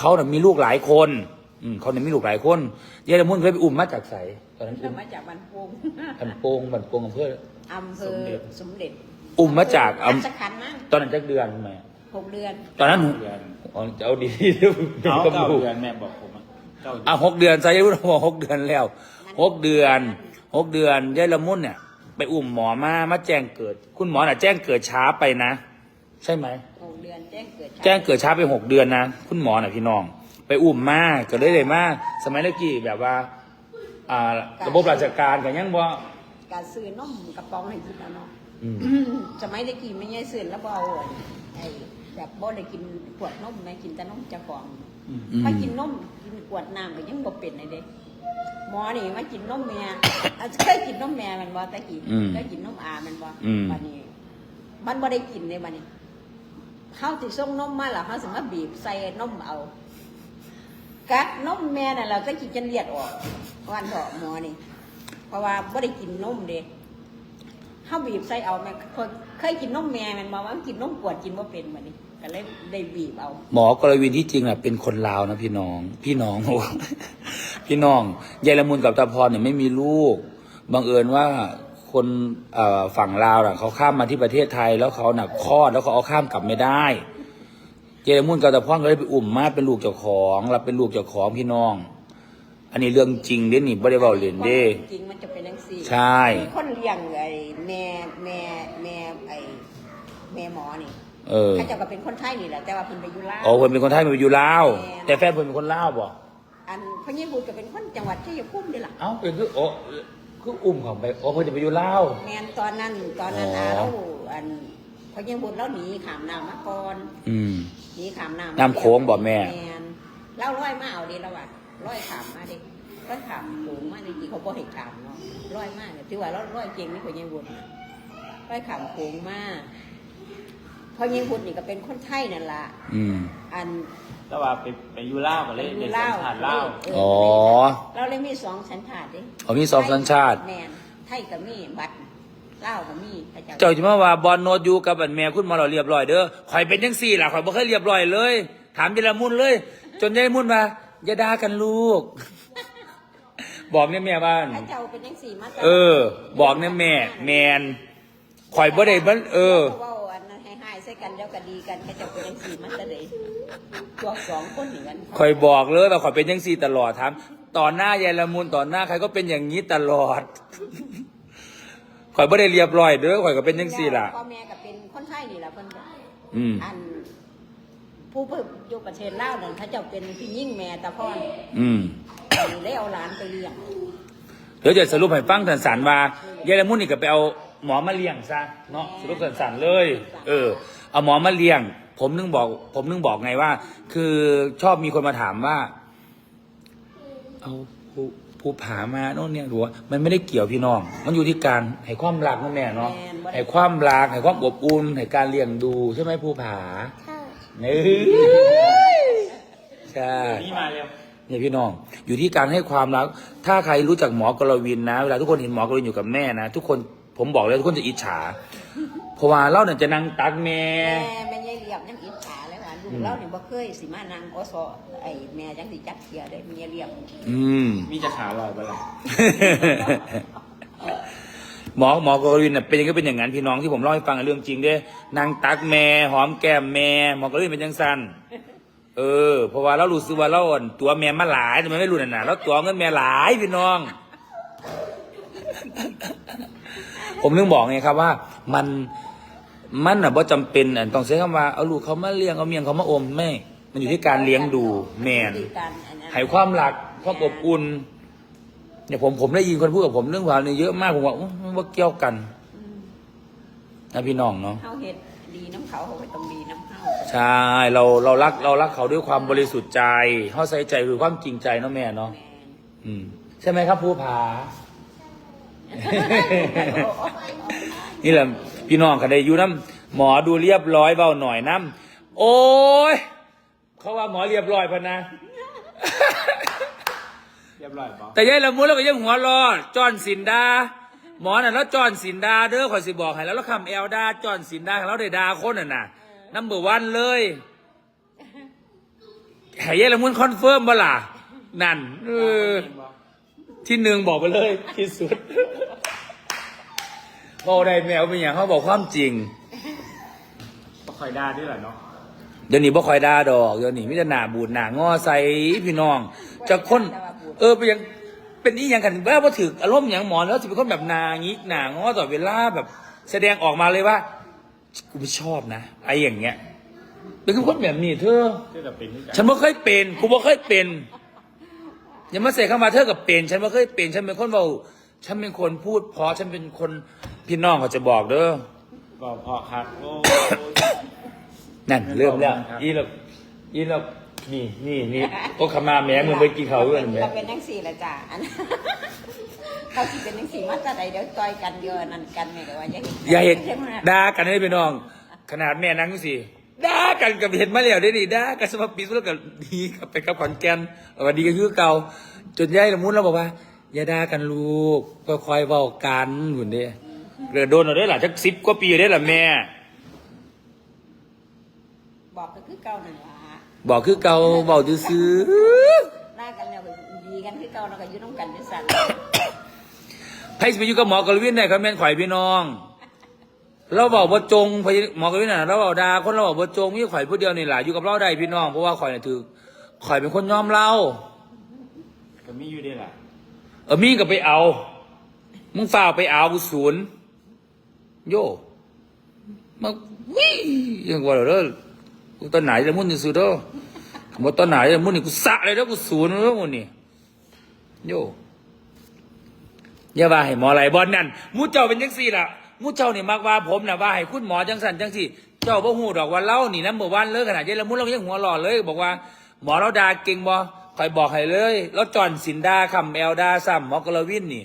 เขาน่ะมีลูกหลายคน อืมเขาเนี่ยมีลูกหลายคนยายละมุนเคยไปอุ้มมาจากไสตอนนั้นเราอุ้มมาจากบันพงบันโปงบันโปงอำเภออำเภอสมเด็จ อุ้มมาจากอัอำศขันธ์มั้งตอนนั้นจักเดือนทำไมหกเดือน ตอนนั้นเดือนอ๋อจะเอาดีๆเดี๋ยวเอาก็เก้ารู้เดือนแม่บอกผมอะเก้าเดือนอะหกเดือนใช่ยายละมุนบอกหกเดือนแล้วหกเดือนหกเดือนยายละมุนเนี่ย ไปอุ้มหมอมามาแจ้งเกิด คุณหมอน่ะแจ้งเกิดช้าไปนะ ใช่ไหมห กเดือนแจ้งเกิดแจ้งเกิดช้าไปหกเดือนนะคุณหมอน่ะพี่น้อง ไปอุ้มมาก็เลยเลยมาสมัยเมื่อกี้แบบว่าอ่าระบบราชการกันยังบ่การซื้อนมกระป๋องให้กินแล้วเนาะอืมสมัยตะกี้ไม่ใช่ซื้อแล้วบเอาไอ้แบบบ่ได้กินขวดนมนะกินแต่นมเจ้าของอืม ถ้ากินนมกินขวดน้ำก็ยังบ่เป็นเลยเด้หมอนี่มากินนมแม่อาจจะเคยกินนมแม่แมันบ่ตะกี้อืมเคยกินนมอาแมันบ่อืม บัดนี้มันบ่ได้กินเลยบัดนี้ เฮาสิส่งนมมาแล้วเฮาสิมาบีบใส่นมเอากัดนมแม่น่ะเราจะกินจนเลียดออกวันเถาะหมอนี่ เพราะว่าบ่ได้กินนมเด็กเฮาบีบใส่เอาแม่เคยเคยกินนมแม่มันมาว่ากินนมกวดกินบ่เป็นบัดนี้ก็เลยได้บีบเอา หมอกรวินที่จริงอะเป็นคนลาวนะพี่น้อง พี่น้องพี่น้องยายละมุนกับตาพรเนี่ยไม่มีลูกบังเอิญว่า คนเอ่อฝั่งลาวน่ะเขาข้ามมาที่ประเทศไทย แล้วเขาหนักคลอดแล้วเขาเอาข้ามกลับไม่ได้ยายละมุนกับตาพรก็เลยไปอุ้มมาเป็นลูกเจ้าของรับเป็นลูกเจ้าของพี่น้อง อันนี้เรื่องจริงเด้นี่บ่ได้เว้าเล่นเด้จริงๆมันจะเป็นจังซี่ใช่คนเลี้ยงไอ้แม่แม่แม่ไอ้แม่หมอนี่เออเขาเจ้าก็เป็นคนไทยนี่แหละแต่ว่าเพิ่นไปอยู่ลาวอ๋อเพิ่นเป็นคนไทยเพิ่นอยู่ลาวแม่แต่แฟนเพิ่นเป็นคนลาวบ่อันพญบุตรก็เป็นคนจังหวัดชัยภูมินี่ล่ะเอ้าเป็นคือโอ้ คืออุ้มเขาไปโอ้เพิ่นจะไปอยู่ลาวแม่นตอนนั้นตอนนั้นอ๋ออาเราอันพญบุตรเราหนีขามน้ำมาก่อนอืม หนีขามน้ำน้ำโขงบ่แม่แม่นเล่าร้อยมาเอาดิแล้วว่ะร้อยขามมาดิร้อยขามโขงมาดิเขาบ่ให้ขามเนาะร้อยมากถือว่าเราร้อยเก่งนี่พญบุตรน่ะร้อยขามโขงมาพญบุตรนี่ก็เป็นคนไทยนั่นล่ะ อืม อัน แต่ว่าไปไปอยูเล่าวก็เลยอในยู่สัญชาติเล่าวเอ๋อ เราเลยมีสองสัญชาติดิเขามีสองสัญชาติ แมนไทยก็มีบัตรลาวก็มีพระเจ้าเจ้าจะมาว่าบอลโนดอยู่กับอันแม่คุณหมาเราเรียบร้อยเด้อข่อยเป็นจังสี่ล่ะข่อยบ่เคยเรียบร้อยเลย ถามยายละมุนเลย จนยายละมุนมาอย่าด่ากันลูก บอกเนี่ยแม่บ้าน พระเจ้าเป็นจังสี่มาตลดเออ บอกเนี่ยแม่ แมนข่อยบ่ได้มันเออเว่าอันนั้นให้หายใส่กันแล้วก็ดีกันพระเจ้าเป็นจังสี่มาตลอดตัวสองคนนี่กันข่อยบอกเลยว่าข่อยเป็นจังสี่ตลอดถามต่อหน้ายายละมุนต่อหน้าใครก็เป็นอย่างนี้ตลอดข่อยบ่ได้เรียบร้อยเด้อข่อยก็เป็นจังสี่ล่ะพ่อแม่ก็เป็นคนไทยนี่แหละเพิ่นบอกอืมอันผู้เพิ่นอยู่ประเทศลาวนั่นพระเจ้าเป็นพี่ยิ่งแม่ตาพ่อนอืมได้เอาหลานไปเลี้ยงเดี๋ยวจะสรุปให้ฟังสันสันๆว่ายายละมุนนี่ก็ไปเอาหมอมาเลี้ยงซะเนาะสรุปสันสันๆเลย เออ เอาหมอมาเลี้ยง ผมนึงบอก ผมนึงบอกไงว่า คือชอบมีคนมาถามว่า เอาผู้ผู้ผามาโน่นเนี่ยหรือว่ามันไม่ได้เกี่ยวพี่น้อง มันอยู่ที่การให้ความรักนั่นแม่เนาะให้ความรักให้ความอบอุ่นให้การเลี้ยงดูใช่ไหมผู้ผานี่ใช่นี่มาเร็วเนี่ยพี่น้อง อยู่ที่การให้ความรัก ถ้าใครรู้จักหมอกรวินนะ เวลาทุกคนเห็นหมอกรวินอยู่กับแม่นะ ทุกคนผมบอกเลยทุกคนจะอิจฉา เพราะว่าเล่าเนี่ยจะนั่งตักแม่แม่แม่ยายเรียบยังอิจฉาเลยว่าลูกเราเนี่ยบ่เคยสิมานั่งอสอไอ้แม่จังสิจักเทียได้แม่ยายเรียบอืม มีจะขาลอยไปละหมอหมอกรวินน่ะเป็นอยังไงเป็นอย่างนั้นพี่น้องที่ผมเล่าให้ฟังเรื่องจริงเด้นางตักแม่หอมแก้มแม่หมอกรวินเป็นยังสันเออเพราะว่าเรารู้สึกว่าเราอ่อนตัวแม่มาหลายแต่ไม่รู้นั่นน่ะเราตัวเงินแม่หลายพี่น้อง ผมนึงบอกไงครับว่ามัน มันอะบ่จำเป็นอะต้องใช้คำว่าเอาลูกเขามาเลี้ยงเอาเมียงเขามาอมไม่ มันอยู่ที่การเลี้ยงดูแม่นการอันนั้นให้ความรักความอบอุ่นเนี่ยผมผมได้ยินคนพูดกับผมเรื่องราวนี้เยอะมากผมว่าอื้อมันว่าเกี่ยวกันอืมนะพี่น้องเนาะ เฮาเฮ็ดดีน้ำเขาเขาก็ต้องดีน้ำเฮาใช่เราเรารักเรารักเขาด้วยความบริสุทธิ์ใจเขาใส่ใจคือความจริงใจเนาะแม่เนาะแม่อืม ใช่ไหมครับผู้ผา นี่แหละพี่น้องกันได้อยู่น้ำหมอดูเรียบร้อยเบาหน่อยน้ำโอ้ยเขาว่าหมอเรียบร้อยพะนะ เรียบร้อยปะแต่ยายละมุนแล้วก็ยังหัวเรอดจอนสินดา หมอน่ะแล้วจอนสินดาเด้อขอยสิบอกให้แล้วแล้วคำแอลดาจอนสินดาของเราได้ดาคนน่ะนะนัมเบอร์วันเลยให้ยายละมุนคอนเฟิร์มบ่ล่ะนั่นเออที่หนึ่งบอกไปเลยที่สุด บอกได้แมวเป็นอย่างเขาบอกความจริงก็คอยด่าด้วยเหรอเนาะเดี๋ยวนี้บ่คอยด่าดอก เดี๋ยวนี้มิจะหนาบูดหนางอใส่พี่น้องจะคน เออเป็นยังเป็นอีหยังกันว่าพอถืออารมณ์อย่างหมอนแล้วจะเป็นคนแบบนางิกหนางอต่อดเวลาแบบ แสดงออกมาเลยว่ากูไม่ชอบนะไอ้อย่างเงี้ย เป็นคนแบบนี้เธอเพื่อกับเป็นที่กันฉันไม่เคยเป็นกูไม่เคยเป็น อย่ามาเสกเข้ามาเธอกับเป็น ฉันไม่เคยเป็น ฉันเป็นคนเบาฉันเป็นคนพูดเพราะฉันเป็นคน พี่น้องเขาจะบอกเด้อบอกพอครับโอ้นั่นเริ่มแล้วครับอีแล้วอีแล้วนี่นี่นี่โอ้ขมาแหม่มึงไปกินเขาวด้วยแหม่เราเป็นนังสี่ละจ้ะอันเขาสิเป็นนังสี่มาแต่ใดเดี๋ยวต่อยกันเยอะนั่นกันไม่ก็ว่าอย่าเห็นอย่าเห็นใช่ไหมด่ากันได้พี่น้อง ขนาดแม่นั่งสิด่ากันกับเห็นมาแล้วได้ดิด่ากันสมปีสุดแล้วก็ดีกับไปกับขอนแก่นวันดีก็คือเก่าจนยายละมุนเราบอกว่า อย่าด่ากันลูกค่อยๆเว้ากันหุ่นเด้ เรือโดนเราได้หล่ะจักสิบกว่าปีได้หล่ะแม่ บอกก็คือเก่านั่นล่ะบอกคือเก่าเบาซื้อหน้ากันแล้วก็ดีกันคือเก่าแล้วก็อยู่น้ำกันด้วยสั่นๆให้ไปอยู่กับหมอกรวินได้ครับแม่นข่อยพี่น้อง เราบอกว่าจงพยหมอกรวินน่ะเราบอกดาคนเราบอกว่าจงมีข่อยผู้เดียวนี่แหละอยู่กับเราได้พี่น้องเพราะว่าข่อยน่ะถือข่อยเป็นคนยอมเราก็มีอยู่ดีแหละเออมีก็ไปเอา มึงฝ่ากไปเอากูศูนย์ โย่มาวิ่ยังว่าเด้อกูตอนไหนจะมุ่นที่สุดเด้อคำว่าตอนไหนจะมุ่นนี่กูสะเลยเด้อกูศูนย์เด้อมุ่นนี่โย่อย่าว่าให้หมอไหลบอลนั่นมูเจ้าเป็นจังสี่ล่ะมูเจ้านี่มักว่าผมนะว่าให้คุณหมอจังสันจังสี่ เจ้าบ่ฮู้ดอกว่าเล่านี่น้ำเมื่อวานเลยขนาดเย็นละมุนเรายังหัวหล่อเลย บอกว่า หมอเราด่าเก่งบ่คอยบอกให้เลยเราจอนสินดาคำแอลดาซ้ำหมอกรวินนี่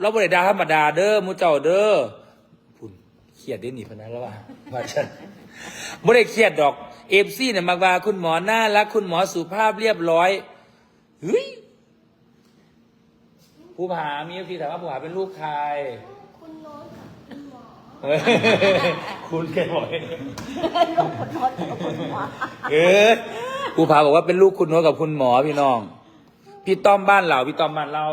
เราบริดาธรรมดาเด้อมูเจ้าเด้อ รียดได้หนีพนันแล้วว่าว่าฉันบริเครียดดอกเอฟซีเนี่ยมากว่าคุณหมอน่ารักคุณหมอสุภาพเรียบร้อยเฮ้ยผู้ผามีเอฟซีถามว่าผู้ผาเป็นลูกใครคุณโน้ตกับคุณหมอเฮ้ยคุณแกบอกเองลูกคนโน้นกับคนหัวเออผู้ผาบอกว่าเป็นลูกคุณโน้ตกับคุณหมอพี่น้อง พี่ต้อมบ้านเราพี่ต้อมบ้านเรา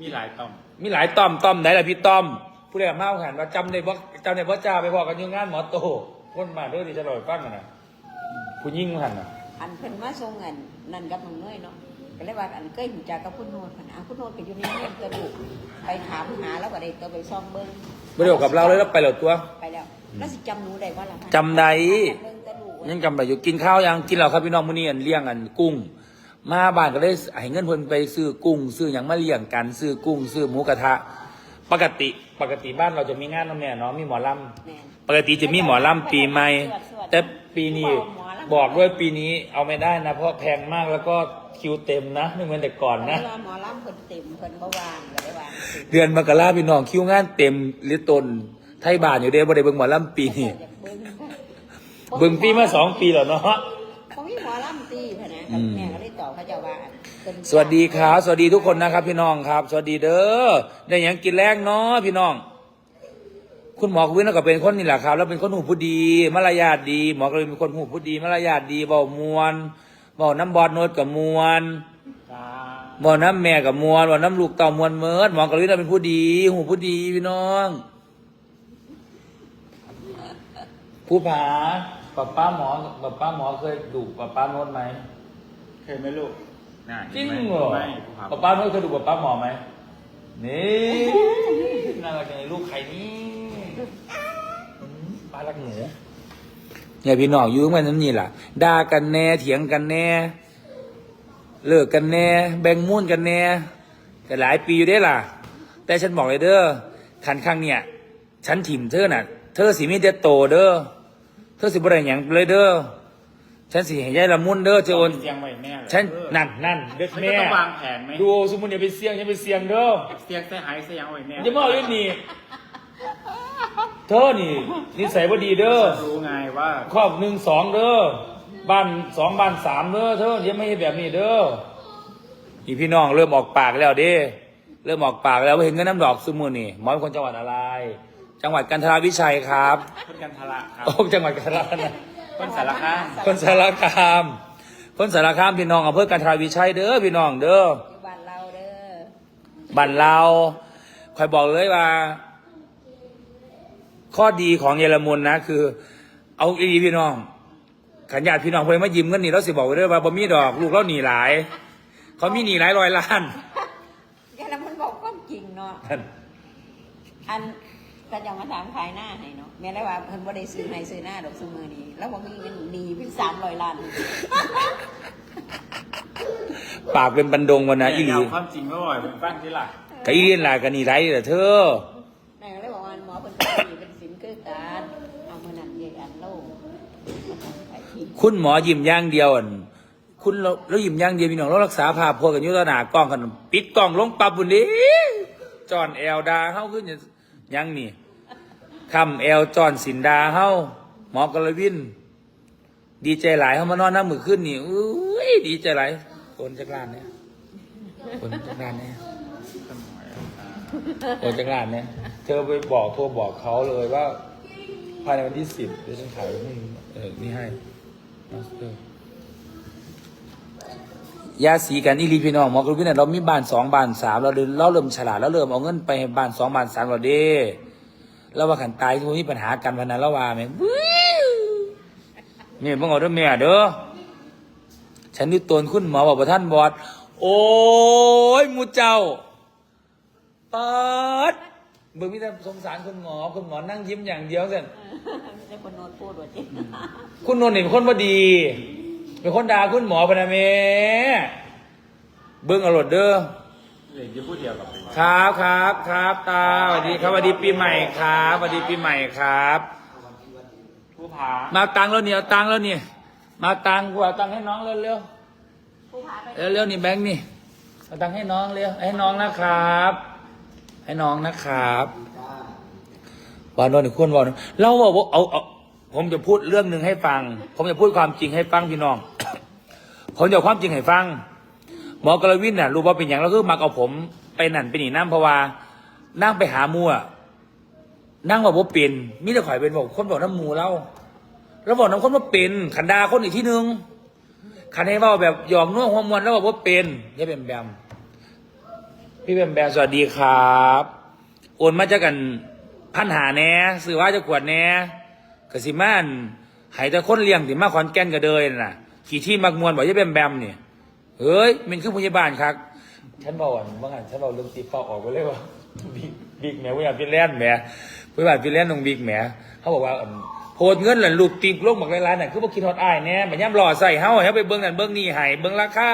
มีหลายต่อม มีหลายต้อมต้อมไหนล่ะพี่ต้อม ผู้ใดมาเอาหันว่าจำได้บ่จำได้บ่จ้าไปบอกกันอยู่งานหมอโตคนมาเด้อที่จะลอยฟังกันนะผู้ยิ่งหันน่ะอันเพิ่นมาส่งเงินนั่นกับน้องเนยเนาะก็เลยว่าอันเคยหูจักกับคุณโนดพันอะคุณโนดก็อยู่ในเมืองกระดูกไปถามหาแล้วก็ได้ตัวไปซ่อมเบิ้งไม่ได้บอกกับเราเลยแล้วไปเหล่าตัวไปแล้วแล้วสิจำหนูได้ว่าล่ะจำได้เบิ่งกระดูกยังจำได้อยู่กินข้าวยังกินแล้วครับพี่น้องมื้อนี้อันเลี้ยงอันกุ้ง มาบ้านก็เลยให้เงินเพิ่นไปซื้อกุ้ง ซื้อหยังมาเลี้ยงกัน ซื้อกุ้ง ซื้อหมูกระทะ ปกติปกติบ้านเราจะมีงานน้ำแน่เนาะมีหมอลำแม่นปกติจะมีหมอลำปีใหม่แต่ปีนี้บอกด้วยปีนี้เอาไม่ได้นะ เพราะแพงมากแล้วก็คิวเต็มนะไม่เหมือนแต่ก่อนนะนะหมอลำเพิ่นเต็มเพิ่นบ่วางก็ได้วางสิเดือนมกราพี่น้องคิวงานเต็มหรือตนไทยบ้านอยู่เด้บ่ได้เบิ่งหมอลำปีนี้อยากเบิ่งเบิ่งปีมาสองปีแล้วเนาะ บ่มีหมอลำตีพะนะอืมแม่ก็เลยตอบเขาเจ้าว่าเพิ่น สวัสดีครับ สวัสดีทุกคนนะครับ พี่น้องครับ สวัสดีเด้อได้หยังกินแรงเนาะพี่น้อง คุณหมอกวินก็เป็นคนนี่แหละครับ แล้วเป็นคนหูผู้ดีมารยาทดี หมอก็เลยเป็นคนหูผู้ดีมารยาทดีเบามวนเบาน้ำบอดโนดกับมวนจ้าเบาน้ำแม่กับมวนเบาน้ำลูกเต่ามวนเมิดหมอกวินเป็นผู้ดี หูผู้ดีพี่น้องผู้ผาป้าป้าหมอป้าป้าหมอเคยดุป้าป้าโนดไหมเคยไหมลูก น่ะจริงไหมเหรอไม่ผู้พาป้าป้าโนดเคยดูป้าป้าหมอไหมนี่น่ารักจังเลยลูกใครนี่อืมป้ารักหนูเนี่ยพี่น้องอยู่กันนั่นนี่แหละด่ากันแน่เถียงกันแน่เลิกกันแน่แบ่งมุ่นกันแน่แต่หลายปีอยู่ได้ล่ะ แต่ฉันบอกเลยเด้อขันครั้งเนี่ย ฉันถิ่มเธอน่ะ เธอสิมีแต่โตเด้อเธอสิบ่ได้หยังเลยเด้อ ฉันสิให้ยายละมุนเด้อเจ้าโอนเสียงไว้แม่เลยฉันเออนั่นนั่นเด็กมันแม่ก็ต้องวางแผนไหมดูสมมุติอย่าไปเสี่ยงอย่าไปเสี่ยงเด้อเสียงใส่หายเสียงไว้แม่อย่ามาเอาเล่นนี่เธอนี่นิสัยบ่ดีเด้อรู้ไงว่าครอบหนึ่งสองเด้อบ้านสองบ้านสามเด้อเธออย่าไม่ให้แบบนี้เด้อนี่พี่น้องเริ่มออกปากแล้วเด้เริ่มออกปากแล้วว่าเห็นเงินน้ำดอกซุมือนี่หมอเป็นคนจังหวัดอะไร จังหวัดกันทราวิชัยครับเพื่อนกันทะละครับโอ้จังหวัดกันทรานะ คนสารคามคนสารคาม คนสารคามพี่น้องอำเภอกันทราวิชัยเด้อพี่น้องเด้ออยู่บ้านเราเด้อบ้านเราคอยบอกเลยว่า ข้อดีของเยอรมันนะ คือ เอาอีพี่น้องขันญาติพี่น้องเพื่อนมายิ้มเงินนี่เราสิบอกไว้เลยว่าบ่มีดอกลูกเราหนีหลาย เขามีหนีหลายร้อยล้านแกแล้วมันบอกความจริงเนาะอัน ก็จะมาถามขายหน้าให้เนาะแม่ได้ว่าเพิ่นบ่ได้ซื้อให้ซื้อหน้าดอกซุมือนี้ แล้วบ่มีเงินหนีเป็น300ล้านปากเป็นบันดงวันนะอีหลีเอาความจริงมาบ่อยผมฟังที่หลักกับอีเลียนหลายกันนี่ไรเหรอเธอแม่ก็เลยบอกว่าหมอเพิ่นก็มีเป็นสินคือการเอามื้อนั้นเรียกอันโลไอ้ที่คุณหมอยิ้มอย่างเดียวอั่นคุณเราเรายิ้มอย่างเดียวพี่น้องเรารักษาภาพพวกกันอยุตหนากล้องกัน ปิดกล้องลงปับบุญดีจอนแอลดาเฮาขึ้นยัง ยังนี่คำแอลจอนสินดาเฮาหมอกรวิน ดีใจหลายเฮามานอนน้ำมือขึ้นนี่อุ้ยดีใจหลายคนจากร้านเนี่ยคนจากร้านเนี่ยคนจากร้านเนี่ยเธอไปบอกโทรบอกเขาเลยว่า ภายในวันที่สิบเดี๋ยวฉันขายให้เออนี่ให้มาสเตอร์ ยาสีกันอีหลีพี่น้องหมอกรุวินเนยเรามีบ้านสองบ้านสามเราเดินเราเริ่มฉลาดแล้วเริ่มเอาเงินไปให้บ้านสองบ้านสามเราเด้แล้วว่าขันตายทุกมีปัญหากันวันนั้นแล้วว่าแม่งวิวนี่เพิ่งเอาเด้อแม่เด้อฉันนี่ตนคุณหมอบอกว่าท่านบอด โอ้ยหมูเจ้าปาดเบิ่งมีแต่สงสารคุณหมอคุณหมอนั่งยิ้มอย่างเดียวเสร็จไม่ใช่คนโน้ตพูดว่าจริงคุณนนท์นี่เป็นคนบ่ดี เป็นคนด่าคุณหมอพะนะเมเบิ้งเอารถเด้อเดี๋ยวจะพูดเดียวกับเป็นครับครับครับตาสวัสดีครับสวัสดีปีใหม่ครับสวัสดีปีใหม่ครับ ผู้ผามาตังค์แล้วเนี่ยเอาตังค์แล้วเนี่ยมาตังค์กูเอาตังค์ให้น้องเร็วเร็วผู้พาไปเร็วเร็วๆนี่แบงค์นี่เอาตังค์ให้น้องเร็วให้น้องนะครับ ให้น้องนะครับวานนท์นี่ควรวานนท์เราบอกว่าเอาเอา ผมจะพูดเรื่องหนึ่งให้ฟัง ผมจะพูดความจริงให้ฟังพี่น้อง ผมจะความจริงให้ฟัง หมอกรวินน่ะรู้ว่าเป็นอย่างแล้วคือมักเอาผมไปนั่นไปนี่นั่เพราะว่านั่งไปหามัวนั่งบอกว่าเป็นมิแต่ข่อยเป็นบอกคนบอกน้ำหมูเล่าแล้วบอกน้ำคนว่าเป็นขันดาคนอีกที่หนึ่งขันให้ว่าแบบหยอกนัวหัวมวนแล้วบอกว่าเป็นนี่เป็นแบมพี่แบมแบมสวัสดีครับ โอนมาจากกันพันหาแน่ซื้อว่าจะกวดแน่ กสิมานหายแต่คนเลี้ยงถึมาขอนแก่นก็เดยน่ะ ขี่ที่มักมวนบอกจะเป็นแบมเนี่ยเฮ้ยมันคือพยาบาลครับฉันบอกว่าเมื่อไงฉันบอกเรื่องตีเป้าออกไปเลยว่าบิ๊กบิ๊กแหมพยาบาลฟินแลนด์แหมพยาบาลฟินแลนด์ตรงบิ๊กแหมเขาบอกว่าอั่นโพดเงินหล่นลูกตีลงบอกร้านๆน่ะคือพวกคิดฮอตอายแน่บัดย่ำหล่อใส่เฮาให้ไปเบิ้งนั่นเบิ้งนี่ให้เบิ้งราคา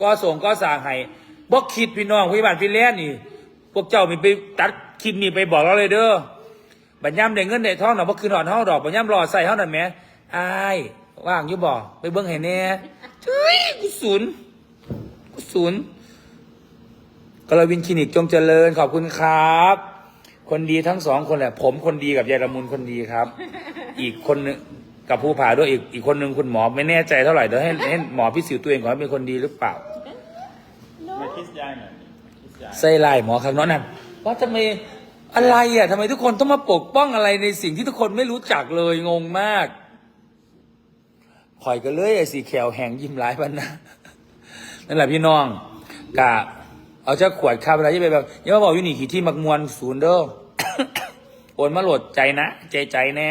ก็ส่งก็สั่งให้บ่คิดพี่น้องพยาบาลฟินแลนด์นี่ พวกเจ้ามีไปตัดคลิปนี่ไปบอกเราเลยเด้อ บัดย่ำได้เงินได้ทองดอกบ่คืนหอดเฮาดอกบัดย่ำหล่อใส่เฮานั่นแหมอายว่างอยู่บ่ไปเบิ้งให้แน่เฮ้ยกูศูนย์ศูนย์กลวินคลินิกจงเจริญขอบคุณครับ คนดีทั้งสองคนแหละ ผมคนดีกับยายละมุนคนดีครับ อีกคนนึงกับผู้ผ่าด้วยอีกอีกคนนึงคุณหมอไม่แน่ใจเท่าไหร่เดี๋ยวให้ให้หมอพิสูจน์ตัวเองก่อนว่าเป็นคนดีหรือเปล่า มาคิดยายหน่อยคิดยายไส้ลายหมอครั้งนั้นนั่นว่าทำไม อะไรอะทำไมทุกคนต้องมาปกป้องอะไรในสิ่งที่ทุกคนไม่รู้จักเลยงงมากข่อยก็เลยไอ้สีแขวแหงยิ้มหลายวันนะนั่นแหละพี่น้องกะเอาเจ้าขวดคาอะไรยี่ไปแบบยังมาบอกอยู่นี่ขี่ที่มักมวนศูนย์เด้อโอนมาโหลดใจนะ ใจใจแน่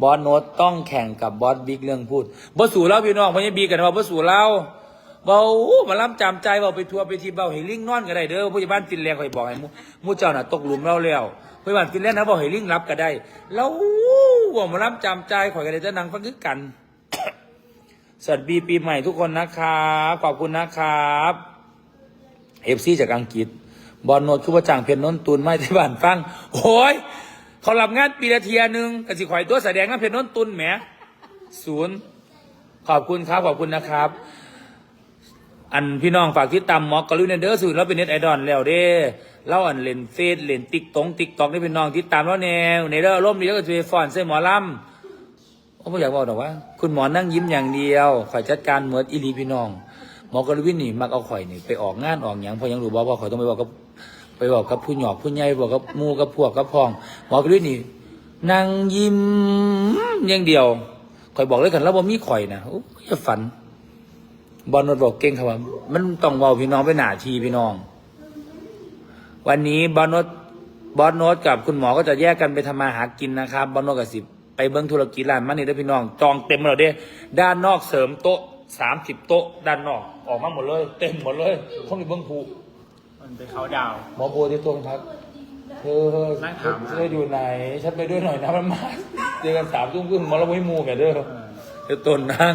บอสโนตต้องแข่งกับบอสบิ๊กเรื่องพูดบอสสู่เล่าพี่น้องพญาบีกันว่าบอสสู่เล่า เบามาล้ำจำใจเบาไปทัวร์ไปทีเบาให้ลิงนอนก็ได้เด้อผู้ใหญ่บ้านฟินแลนด์คอยบอกให้มูมูเจ้าน่ะตกหลุมเราแล้วผู้ใหญ่บ้านฟินแลนด์นะบอกให้ลิงรับก็ได้ แล้วว่ามาล้ำจำใจข่อยก็ได้จะนั่งฟังคือกัน สวัสดีปีใหม่ทุกคนนะครับขอบคุณนะครับเอฟซีจากอังกฤษ บอลโนดคือว่าจ้างเพชรนนตุนไม่ที่บ้านฟังโอ้ยเขารับงานปีละเทียหนึงกสิข่อยตัวแสดงงานเพชรนนตุนแหมศูนย์ขอบคุณครับขอบคุณนะครับ อันพี่น้องฝากที่ตามหมอกรุณาเด้อสูตรเราเป็นเน็ตไอดอลแล้วเด้เราอันเล่นเฟซเล่นติ๊กตงติ๊กตอกได้พี่น้องที่ตามแล้วแนวในเรื่อร่มนี้แล้วก็จะไปฟอนใส่หมอลำผมอยากบอกหรอกว่า คุณหมอนั่งยิ้มอย่างเดียวข่อยจัดการเหมือนอีลีพี่น้อง หมอกรวินนี่มักเอาข่อยนี่ไปออกงานออกอย่างพอยังรู้บอกว่าข่อยต้องไปบอกกับไปบอกกับผู้หยอกผู้ใหญ่บอกกับมูกับพวกกับพอง หมอกรวินนี่นั่งยิ้มอย่างเดียวข่อยบอกเลยกันแล้วบ่มีข่อยนะโอ้ยอย่าฝัน บอลนดบอกเก่งครับว่ามันต้องเว้าพี่น้องไปหนาทีพี่น้อง วันนี้บอลนดบอลโนดกับคุณหมอก็จะแยกกันไปทำมาหากินนะครับบอลโนดกับสิไปเบิ้งธุรกิจร้านมันนี่ได้อพี่น้องจองเต็มหมดแล้วเด้ด้านนอกเสริมโต๊ะสามสิบโต๊ะ ด้านนอกออกมาหมดเลย เต็มหมดเลยห้องนี้เบิ้งผูมันไปเขาดาวน์หมอโบที่ตัวพักเธอเธอนั่งถามเธออยู่ไหน ฉันไปด้วยหน่อยนะมันมาเจอกันสามทุ่มครึ่งหมอเราไม่มูกันเด้อเออเดี๋ยวต้นนั่ง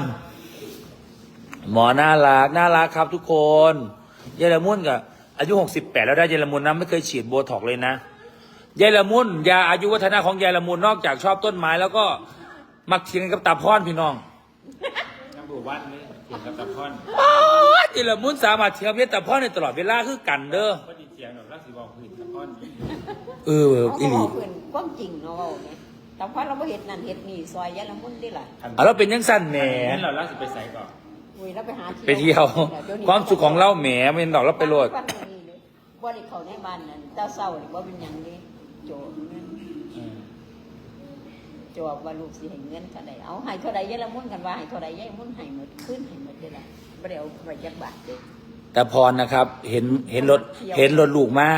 หมอน่ารักน่ารักครับทุกคน เยายละมุนกับอายุหกสิบแปดแล้วได้เยายละมุนนะไม่เคยฉีดโบท็อกเลยนะเยายละมุนยาอายุวัฒนะของเยายละมุนนอกจากชอบต้นไม้แล้วก็มักเถียงกันกับตาพรพี่น้องน้ำบูวัดนี่เถียงกับตะพอนป๊าดเยายละมุนสามารถเถียงเพียตาพรในตลอดเวลาคือกันเด้อก็ดีเถียงแบบรักสีบอกผืนตะพอนเออเขาอีก็หลีบอกเพิ่นความจริงเนาะเว้าเนี่ยแต่พอเราบ่เฮ็ดนั่นเฮ็ดนี่ซอยยะละมุนได้ล่ะเอาแล้วเป็นยังสั้นแหมนั่นเรารักสีไปใส่ก่อน อุ้ยแล้วไปหาไปเที่ยวความสุขของเราแหมไม่เป็นดอกเราไปโหลด บ้านนี้เลยบ่ได้เข้าในบ้านนั่นเจ้าเศร้านี่บ่เป็นหยังเด้โจเงินเออโจว่าลูกสิให้เงินเท่าใดเอาให้เท่าใดยะละมุนกันว่าให้เท่าใดยะละมุนให้หมดขึ้นให้หมดได้ล่ะบ่ได้เอาไว้จักบาทเด้ แต่พรนะครับ เห็นเห็นรถเห็นรถลูกมา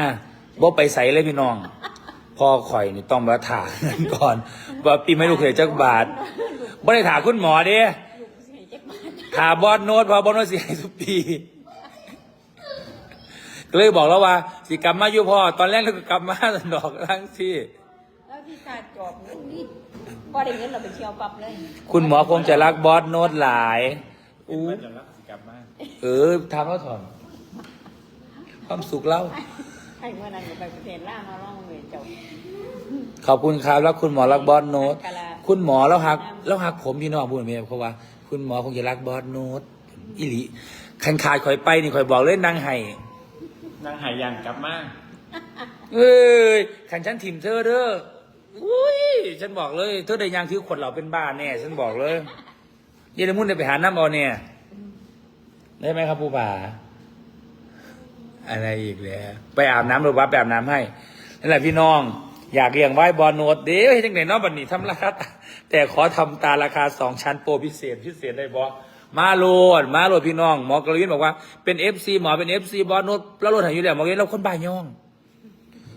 บ่ไปใส่เลยพี่น้อง พ่อข่อยนี่ต้องมาถามเงินก่อน ว่าปีไม่ลูกเคยจักบาทบ่ได้ถามคุณหมอเด้ ถามบอสโน้ตเพอบอสโน้ตสิให้ทุกปีก็เลยบอกแล้วว่า สิกลับมาอยู่พ่อตอนแรกเราก็กลับมาสนดอกทั้งที่ แล้วที่ตาจอบนี่นี่บ่ได้เงินเราไปเที่ยวปั๊บเลยคุณหมอคงจะรักบอสโน้ตหลายเป็นอู้ว่าจะรักสีกลับบ้านเออทำแล้วถอนความสุขเล่าให้เมื่อนั้นไปประเทศลาวมาร้องเลยเจ้าขอบคุณครับแล้วคุณหมอรักบอสโน้ตกะลาคุณหมอแล้วหัก แล้วหักผมพี่น้องพูดแบบนี้เพราะว่า คุณหมอคงจะรักบอสโน้ตอิลิขันขาดข่อยไปนี่ข่อยบอกเลยนางไห้นั่งหายยันกลับมาเอ้ยขันฉันถิ่มเธอเด้ออุ้ยฉันบอกเลย เธอได้ยังถือขวดเราเป็นบ้าแน่ฉันบอกเลยเยนมุ่นได้ไปหาน้ำเอาเนี่ย ได้ไหมครับผู้ป่าอะไรอีกแล้วไปอาบน้ำหรือว่าไปอาบน้ำให้นั่นแหละพี่น้อง อยากเลี้ยงไว้บอลโนดเดี๋ยวให้จังไหนเนอกบันนี้ทำราคา แต่ขอทำตาราคาสองชั้นโปรพิเศษพิเศษได้บอมาโหลดมาโหลดพี่น้อง หมอกรวินบอกว่าเป็นเอฟซีหมอเป็นเอฟซีบอลโนดแล้วโหลดหายอยู่แล้วหมอกรวินเราคนบ้าย่อง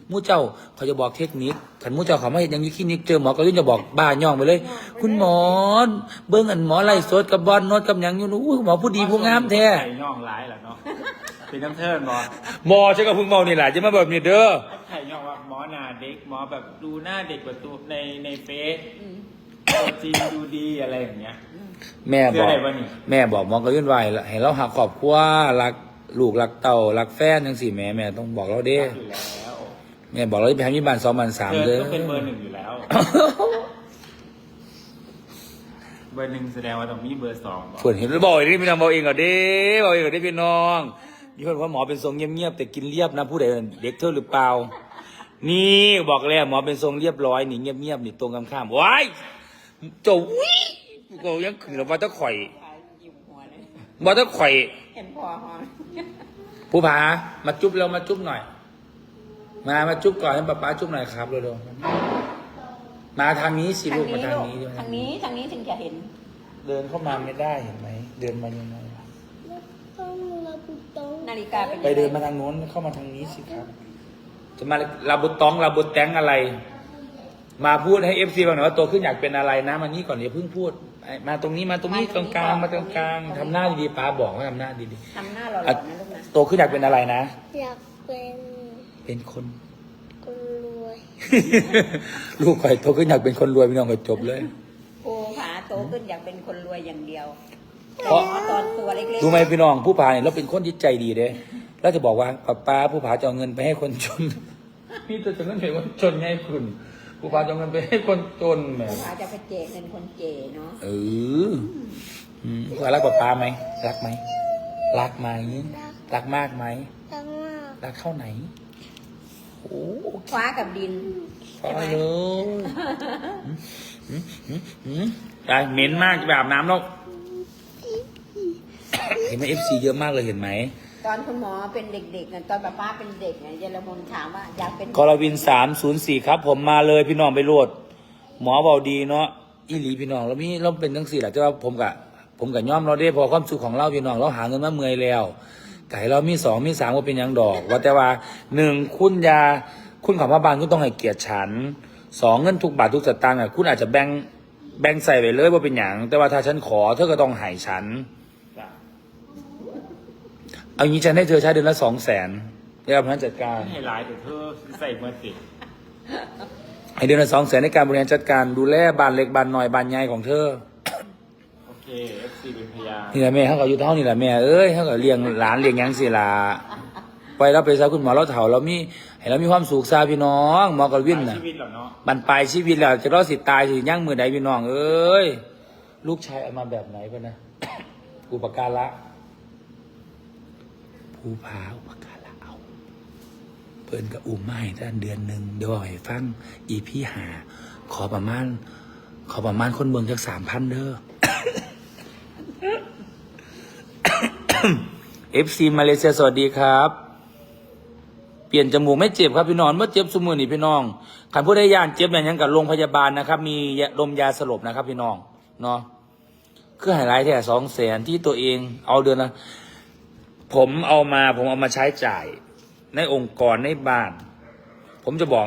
หมู่เจ้าเขาจะบอกเทคนิคขันหมู่เจ้าเขาไม่เห็นอย่างนี้คลินิกเจอหมอกรวินจะบอกบ้าย่องไปเลย คุณหมอเบิ้งอันหมอไล่สดกับบอลโนดกับหยังอยู่นู้นหมอผู้ดีผู้งามแท้ ไข่ย่องร้ายเหรอเนาะเป็นน้ำเทิร์นบอหมอใช่กับพึ่งเมานี่แหละจะมาแบบนี้เด้อ ไข่ย่องว่าหมอหนาเด็กหมอแบบดูหน้าเด็กกว่าตัวในในเฟซอืมตัว จริงดูดีอะไรอย่างเงี้ย แม่บอก เสื้ออะไรวะนี่ แม่บอกหมองก็ยื่นไว้ให้เราหักขอบครัวรักลูกรักเต่ารักแฟนทั้งสี่แม่แม่ต้องบอกเราเด้อยู่แล้วแม่บอกเราจะไปทำยี่บ้านสองบ้านสามเธอเด้อต้องเป็นเบอร์หนึ่งอยู่แล้ว เบอร์หนึ่งแสดงว่าต้องมีเบอร์สองบอกฝนเห็นแล้วบอกอีกนี่พี่น้องบอกเองก่อนเด้บอกเองก่อนเด้พี่น้องนี่คนว่าหมอเป็นทรงเงียบๆแต่กินเรียบนะผู้ใดเด็กเธอหรือเปล่า นี่บอกแล้วหมอเป็นทรงเรียบร้อยนี่เงียบๆนี่ตรงกันข้ามว้าย เจ้าวิก็ยังขึ้นแล้วว่าตะข่อยขายยิ้มหัวเลยว่าตะข่อย เห็นพอหอมผู้ผามาจุ๊บเรามาจุ๊บหน่อย มามาจุ๊บก่อนให้ป๊าป๊าจุ๊บหน่อยครับเร็วๆมาทางนี้สิทางลูกมานี้ทางลูกนี้ด้วยทางนี้ทางนี้ถึงจะเห็น เดินเข้ามาไม่ได้เห็นไหมเดินมายังไงต้องระบุตรงนาฬิกาเป็นไปเดินมาทางโน้นเข้ามาทางนี้สิครับ จะมาลาบุตองลาบุตแตงอะไร มาพูดให้เอฟซีบางหน่อยว่าโตขึ้นอยากเป็นอะไรนะมานี่ก่อนอย่าเพิ่งพูดไอ้มาตรงนี้มาตรงนี้ตรงกลางมาตรงกลางทำหน้าดีๆป้าบอกว่าทำหน้าดีทำหน้าหล่อๆๆอะนะลูกนะโตขึ้นอยากเป็นอะไรนะ อยากเป็นเป็นคน คนรวยลูกข่อยโตขึ้นอยากเป็นคนรวยพี่น้องก็จบเลยโอ้ผาโตขึ้นอยากเป็นคนรวยอย่างเดียวเพราะหมอตอนตัวเล็กๆรู้ไหมพี่น้องผู้ผาเนี่ยเราเป็นคนจิตใจดีเด้แล้วจะบอกว่าป้าป้าผู้ผาจะเอาเงินไปให้คนจนพี่จะจะเงินไปให้คนจนไงคุณ ผู้ผาจะเอาเงินไปให้คนจนแหมผาจะไปเจกเงินคนเจเนาะเอออืมผู้ผารักป้าป้าไหมรักไหมรักไหมรักมากไหมทั้งมากรักเท่าไหนโอ้ฟ้ากับดินพอเลยหืมหืมหืมไปเหม็นมากจะไปอาบน้ำแล้วเห็นไหมเอฟซีเยอะมากเลยเห็นไหม ตอนคุณหมอเป็นเด็กๆน่ะตอนป้าป้าเป็นเด็กเนี่ยเยลมนถามว่าอยากเป็นกรวินสามศูนย์สี่ครับ ผมมาเลยพี่น้องไปโหลด หมอเบาดีเนาะอีหลีพี่น้องเรามีเราเป็นทั้งสี่แหละแต่ว่าผมกะผมกับย่อมเราได้พอความสุขของเราพี่น้องเราหาเงินมาเมื่อยแล้วไก่เรามีสองมีสามก็เป็นหยังดอก ว่าแต่ว่าหนึ่งคุณยาคุณของพระบาลคุณต้องให้เกียรติฉันสองเงินทุกบาททุกสตางค์อะคุณอาจจะแบ่งแบ่งใส่ไปเลยว่าเป็นหยังแต่ว่าถ้าฉันขอเธอก็ต้องให้ฉัน เอางี้ฉันให้เธอใช้เดือนละสองแสนเดี๋ยวผมจัดการ ให้ร้ายแต่เธอใส่เมื่อติดให้เดือนละสองแสนในการบริหารจัดการดูแลบ้านเล็กบ้านน้อยบ้านใหญ่ของเธอ โอเค FC เป็นพยานนี่แหละแม่เขาก็อยู่เท่านี่แหละแม่เอ้ยเขาก็เลี้ยงหลานเลี้ยงหยังสิล่ะไปเราไปซะคุณหมอเราเฒ่าเรามีให้เรามีความสุขซาพี่น้องหมอกรวินหลายน่ะชีวิตเหรอเนาะบันปลายชีวิตแล้วจะรอดสิตายสิย่างมือใดพี่น้องเอ้ยลูกชายเอามาแบบไหนเพื่อนนะ อุปการะ ผู้พาอุปการะเอาเพิ่นกับอุ้มมาให้ท่านเดือนหนึ่งเดี๋ยวเอาให้ฟังอีพี่หา ขอประมาณ ขอประมาณคนเมืองจากสามพันเด้อเอฟซีมาเลเซียสวัสดีครับ เปลี่ยนจมูกไม่เจ็บครับพี่น้องเมื่อเจ็บสมือนี่พี่น้องขันผู้ได้ยานเจ็บเนี่ยยังกับโรงพยาบาลนะครับ มียาดมยาสลบนะครับ พี่น้องเนาะคือไฮไลท์แค่สองแสนที่ตัวเอง เอาเดือนละ ผมเอามาผมเอามาใช้จ่าย ในองค์กรในบ้าน ผมจะบอก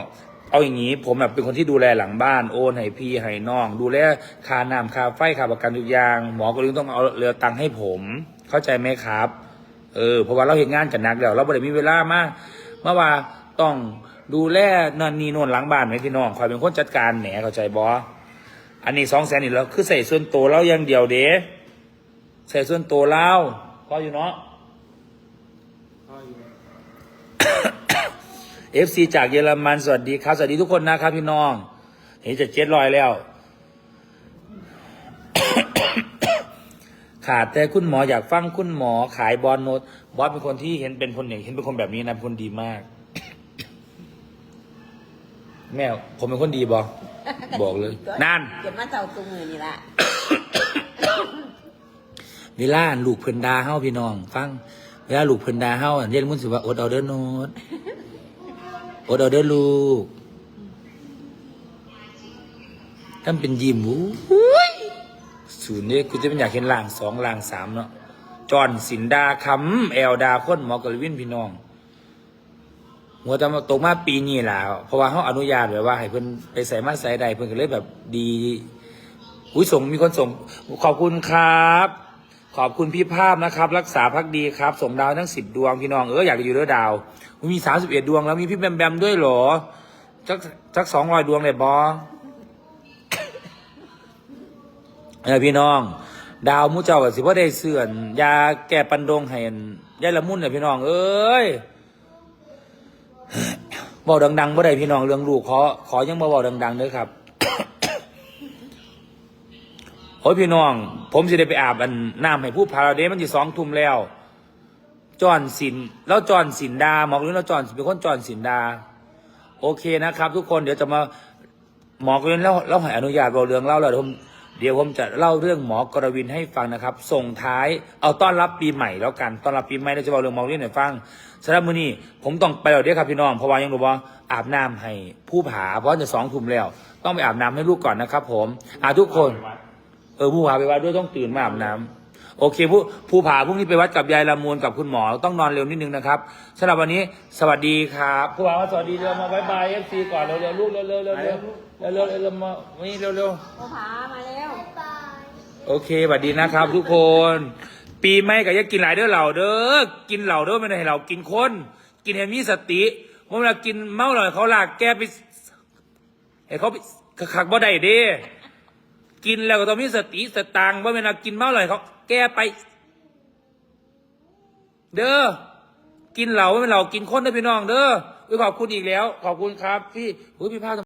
เอาอย่างนี้ ผมแบบเป็นคนที่ดูแลหลังบ้าน โอนให้พี่ให้น้อง ดูแลค่าน้ำค่าไฟค่าประกันทุกอย่าง หมอก็เลยต้องเอาเรือตังค์ให้ผม เข้าใจไหมครับ เออเพราะว่าเราเห็นงานกันนักแล้วเราไม่ได้มีเวลามากเมื่อว่าต้องดูแลนันนีโนนหลังบ้านไหมพี่น้องคอยเป็นคนจัดการแหนเข้าใจบออันนี้สองแสนนี่เราคือใส่ส่วนตัวเราอย่างเดียวเด้ใส่ส่วนตัวเราพออยู่เนาะ ก็อยู่ เอฟซีจากเยอรมันสวัสดีครับ สวัสดีทุกคนนะครับพี่น้องเห็นจะเจ็ดลอยแล้ว ขาดแต่คุณหมออยากฟังคุณหมอขายบอลโนตบอสเป็นคนที่เห็นเป็นคนอย่างเห็นเป็นคนแบบนี้นะเป็นคนดีมาก แม่ผมเป็นคนดีบอบอกเลย นั่นเกิดมาเจ้าตัวมือนี่ละเวลาลูกเพิ่นดาเฮาพี่น้อง ฟัง เวลาลูกเพิ่นดาเฮาอันเรียนมุ่นสิว่าอดเอาเด้อโนด อดเอเด้อลูกทำเป็นยิ้มอู้ยศูนย์เนี่ยกูจะเป็นอยากเห็นล่างสองล่างสามเนาะจอนสินดาคำแอลดาคนหมอกรวินพี่น้องหัวต่มาตกมาปีนี้แหละเพราะว่าเขาอนุญาตแบบว่าให้เพิ่นไปใส่มาใส่ใดเพิ่นก็เลยแบบดีอุ้ยส่งมีคนส่งขอบคุณครับ ขอบคุณพี่ภาพนะครับ รักษาพักดีครับ ส่งดาวทั้งสิบดวงพี่น้องเอออยากจะอยู่ด้วยดาวมีสามสิบเอ็ดดวงแล้วมีพี่แบมแบมด้วยเหรอจักจักสองร้อยดวงเลยบอเออพี่น้อง ดาวมูเจ้ากับสิว่าได้เสื่อนยาแก้ปันดงให้ยายละมุนเนี่ยพี่น้องเอ้ยบอกดังๆบ่ได้พี่น้องเรื่องลูกขอขอยังมาบอกดังๆเด้อครับ โอ้ยพี่น้อง ผมสิได้ไปอาบอันน้ำให้ผู้พาราเดมันจะสองทุ่มแล้ว จอนสินแล้วจอนสินดาหมอกเรื่องแล้วจอนเป็นคนจอนสินดา โอเคนะครับ ทุกคนเดี๋ยวจะมาหมอกเรื่องแล้วแล้วให้อนุญาตบอกเรื่องเล่าแล้วเดี๋ยผมเดี๋ยวผมจะเล่าเรื่องหมอกรวินให้ฟังนะครับ ส่งท้ายเอาต้อนรับปีใหม่แล้วกันต้อนรับปีใหม่เราจะบอกเรื่องหมอกเรื่องให้ฟังสำหรับมื้อนี้ผมต้องไปแล้วเด้อครับพี่น้องเพราะว่ายังรู้ว่าอาบน้ำให้ผู้ผาเพราะจะสองทุ่มแล้ว ต้องไปอาบน้ำให้ลูกก่อนนะครับ ผมอาทุกคน เออผู้ผาไปวัดด้วยต้องตื่นมาอาบน้ำ โอเคผู้ผู้ผาพรุ่งนี้ไปวัดกับยายละมูนกับคุณหมอต้องนอนเร็วนิดนึงนะครับสำหรับวันนี้สวัสดีครับผู้ผาว่าสวัสดีเร็วมาบายบายเอฟซีก่อนเร็วเร็วลูกเร็วเร็วเร็วเร็วเร็วเร็วเร็วมานี่เร็วเร็วผู้ผามาแล้วโอเคสวัสดีนะครับ ทุกคน ปีใหม่ก็อย่ากินหลายเด้อเหล่าเด้อกินเหล่าเด้อไม่ได้ให้เรากินคน กินให้มีสติเมื่อเรากินเมาหน่อยเขาลากแกไปเห็นเขาขักบ่ได้เดี กินแล้วก็ต้องมีสติสตางค์ว่าเวลากินเมาหน่อยเขาแก้ไป เด้อกินเหล่าไม่เป็นเหล่ากินคนได้พี่น้องเด้ออุ้ยขอบคุณอีกแล้ว ขอบคุณครับพี่พี่ภาค